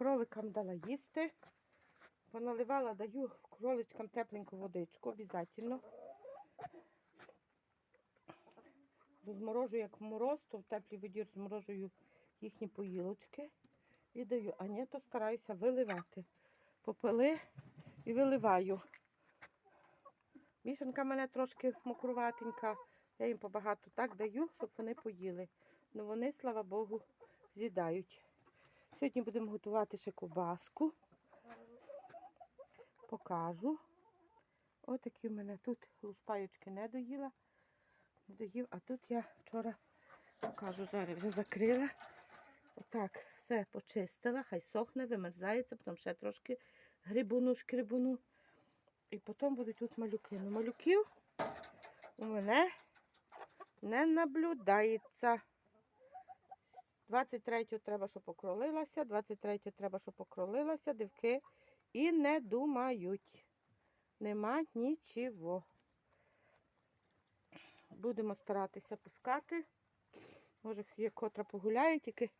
кроликам дала їсти. Поналивала, даю кроличкам тепленьку водичку, обов'язково. Розморожую, як в мороз, то в теплій воді розморожую їхні поїлочки і даю. А ні, то стараюся виливати. Попили і виливаю. Мішанка мене трошки мокруватенька. Я їм побагато так даю, щоб вони поїли. Ну вони, слава Богу, з'їдають. Сьогодні будемо готувати ще ковбаску. Покажу. Отакі в мене тут лушпайочки не доїла. Не доїв, а тут я вчора покажу, зараз вже закрила. Отак, все почистила, хай сохне, вимерзається, потім ще трошки грибуну, шкрибуну. І потім будуть тут малюки. Ну, малюків у мене не наблюдається. 23 треба, щоб покролилася, 23 треба, щоб покролилася, дивки і не думають. Нема нічого. Будемо старатися пускати. Може, є котра погуляє, тільки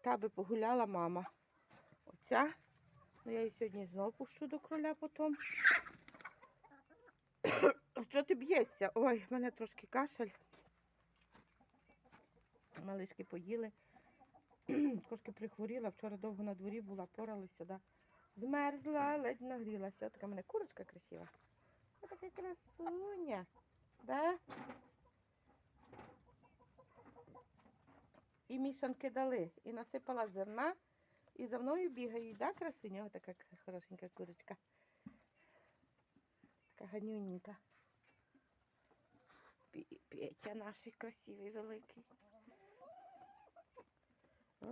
та би погуляла мама. Оця. Ну, я її сьогодні знову пущу до кроля потім. Що ти б'єшся? Ой, в мене трошки кашель. Малишки поїли. Трошки прихворіла, вчора довго на дворі була, поралися, да. Змерзла, ледь нагрілася. Така в мене курочка красива. Ось така красуня. Да? І мішанки дали. І насипала зерна. І за мною бігають, да, красуня? Ось така хорошенька курочка. Така ганюненька. Петя наш красивий, великий.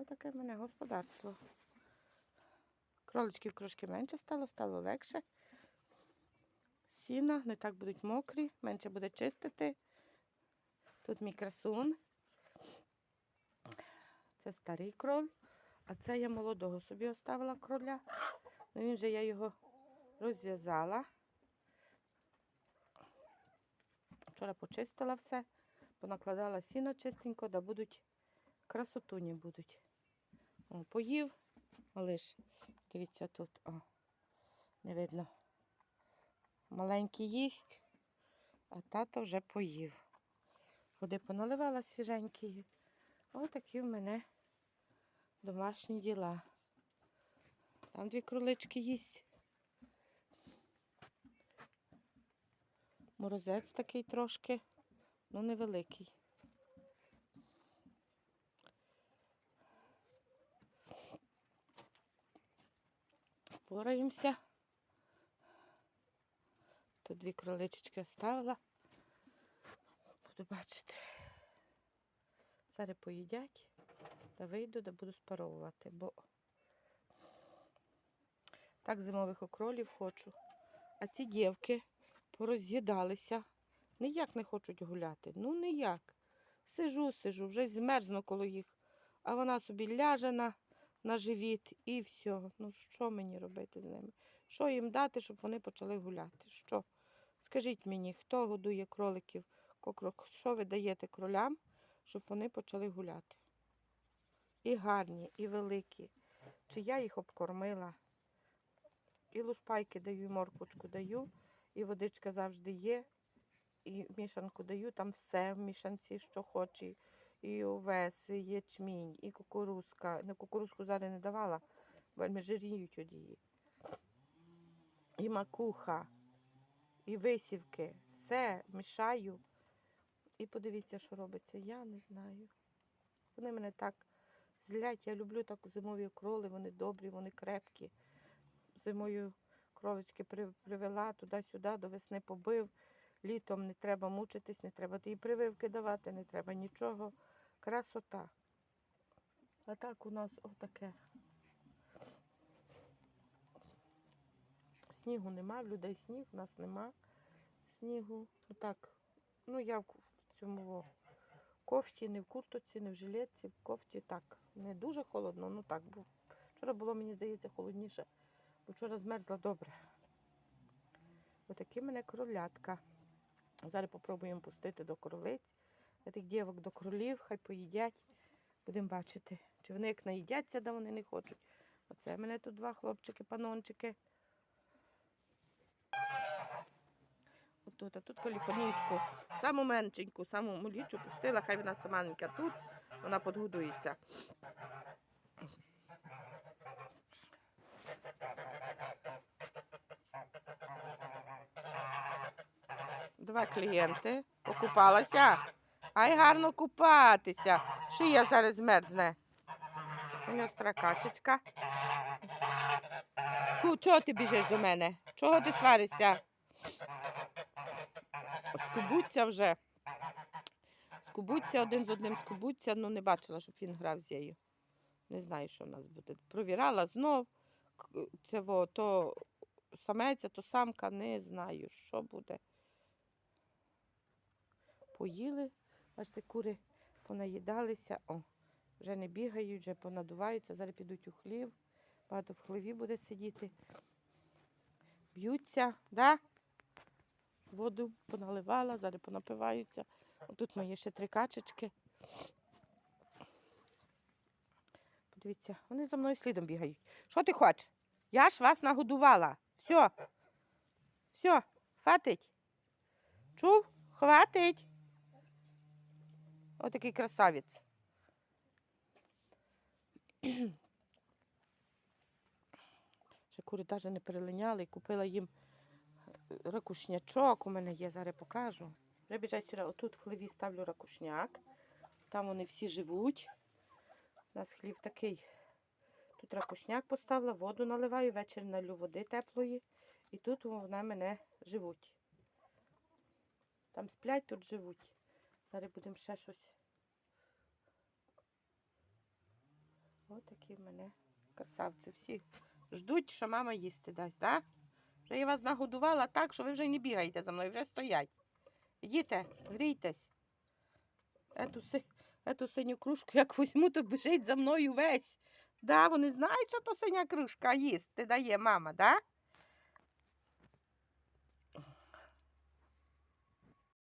Ось таке в мене господарство. Кроличків трошки менше стало, стало легше. Сіна не так будуть мокрі, менше буде чистити. Тут мій красун. Це старий кроль, а це я молодого собі оставила кроля. Ну він же я його розв'язала. Вчора почистила все, понакладала сіно чистенько, да будуть красотуні будуть. О, поїв, малиш. Дивіться тут, о, не видно. Маленький їсть, а тато вже поїв. Води поналивала свіженькі. Ось такі в мене домашні діла. Там дві кролички їсть. Морозець такий трошки, ну невеликий. Пораємося. Тут дві кроличечки оставила. Буду бачити. Зараз поїдять та вийду, да буду спаровувати, бо так зимових окролів хочу. А ці дівки пороз'їдалися. Ніяк не хочуть гуляти. Ну ніяк. Сижу, сижу, вже змерзну коло їх. А вона собі ляже на, на живіт і все. Ну що мені робити з ними? Що їм дати, щоб вони почали гуляти? Що? Скажіть мені, хто годує кроликів? Що ви даєте кролям, щоб вони почали гуляти? І гарні, і великі. Чи я їх обкормила? І лушпайки даю, і морквочку даю, і водичка завжди є. І мішанку даю, там все в мішанці, що хоче. І овес, і ячмінь, і кукурузка. Не кукурузку зараз не давала, вельми жиріють від її. І макуха, і висівки. Все мішаю. І подивіться, що робиться. Я не знаю. Вони мене так злять. Я люблю так зимові кроли, вони добрі, вони крепкі. Зимою кролички привела туди-сюди, до весни побив. Літом не треба мучитись, не треба їй прививки давати, не треба нічого. Красота. А так у нас отаке. Снігу нема, в людей сніг, у нас нема снігу. Отак. Ну, я в цьому кофті, не в куртоці, не в жилетці, в кофті так. Не дуже холодно, ну так. Бо вчора було, мені здається, холодніше, бо вчора змерзла добре. Отакі мене кролятка. Зараз попробуємо пустити до кролиць. А тих дівок до кролів, хай поїдять. Будемо бачити, чи вони як наїдяться, де вони не хочуть. Оце в мене тут два хлопчики, панончики. Отут, а тут каліфорнійку. Саму меншеньку, саму молічу пустила, хай вона саманька тут, вона подгодується. Два клієнти. Покупалася. Ай гарно купатися. Шия зараз нього стара качечка. Ку, чого ти біжиш до мене? Чого ти сваришся? Скубуться вже. Скубуться один з одним скубуться, ну не бачила, щоб він грав з нею. Не знаю, що в нас буде. Провірала знов. Це во, то самець, а то самка, не знаю, що буде. Поїли, бачите, кури понаїдалися. О, вже не бігають, вже понадуваються, зараз підуть у хлів. Багато в хліві буде сидіти. Б'ються, да? Воду поналивала, зараз понапиваються. Тут мої ще три качечки. Подивіться, вони за мною слідом бігають. Що ти хочеш? Я ж вас нагодувала. Все. Все, хватить. Чув? Хватить. Отакий красавець. Ще кури навіть не перелиняли. Купила їм е, ракушнячок. У мене є, зараз покажу. Прибіжать сюди. Отут в хліві ставлю ракушняк. Там вони всі живуть. У нас хлів такий. Тут ракушняк поставила, воду наливаю, ввечері налю води теплої. І тут вони мене живуть. Там сплять, тут живуть. Зараз будемо ще щось. Ось такі в мене красавці. Всі ждуть, що мама їсти дасть, так? Вже я вас нагодувала так, що ви вже не бігаєте за мною, вже стоять. Ідіть, грійтесь. Ету, си, ету синю кружку, як візьму, то біжить за мною весь. Да, вони знають, що то синя кружка їсти дає мама, да?